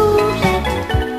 Roulette.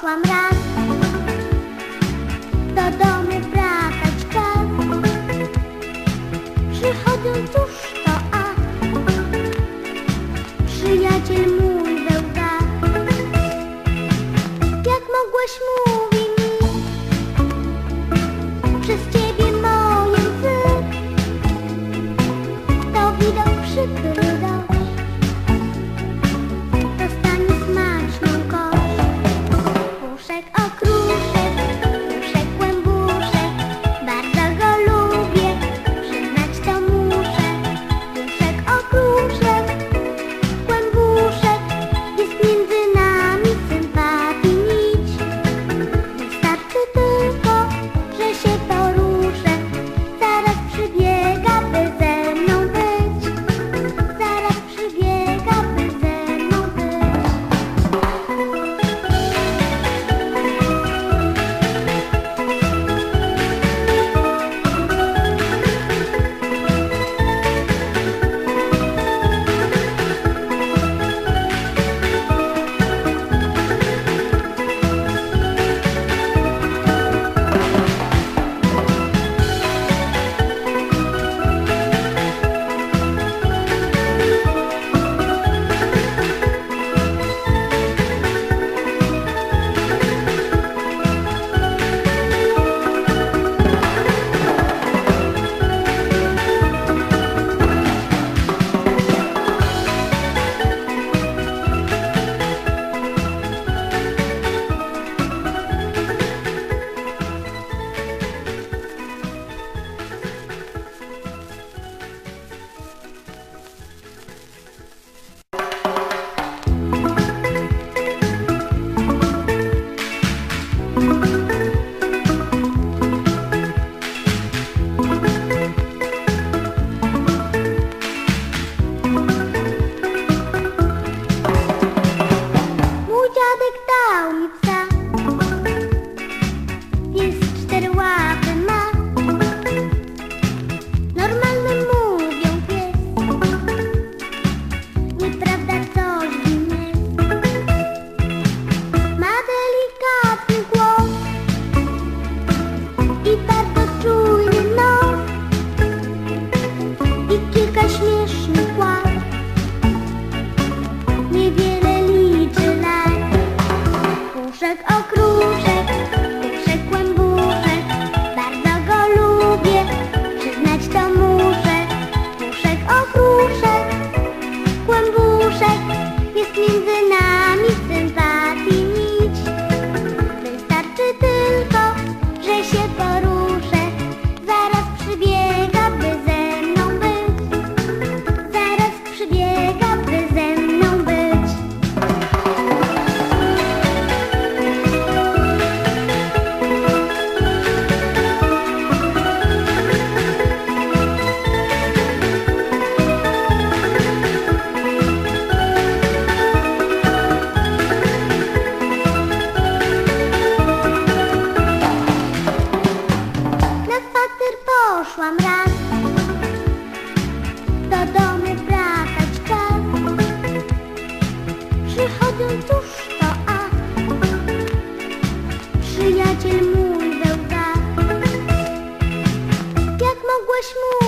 我们家 przyjaciel mój we łzach Jak mogłeś mu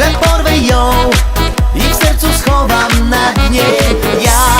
że porwę ją i w sercu schowam na dnie ja.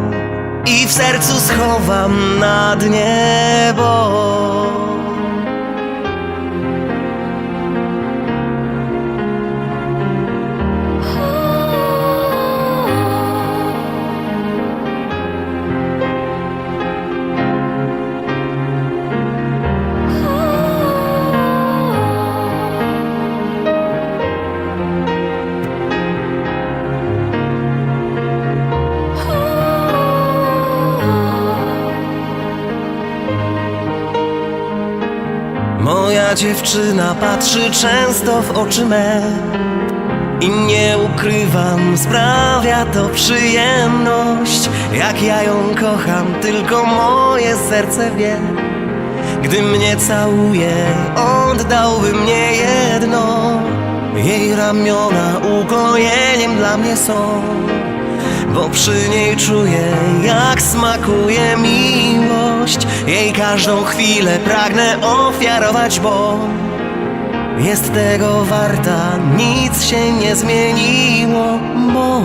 i w sercu schowam na dnie, Moja dziewczyna patrzy często w oczy me I nie ukrywam, sprawia to przyjemność. Jak ja ją kocham, tylko moje serce wie. Gdy mnie całuje, oddałby mnie jedno. Jej ramiona ukojeniem dla mnie są bo przy niej czuję, jak smakuje miłość. Jej każdą chwilę pragnę ofiarować, bo jest tego warta, nic się nie zmieniło, bo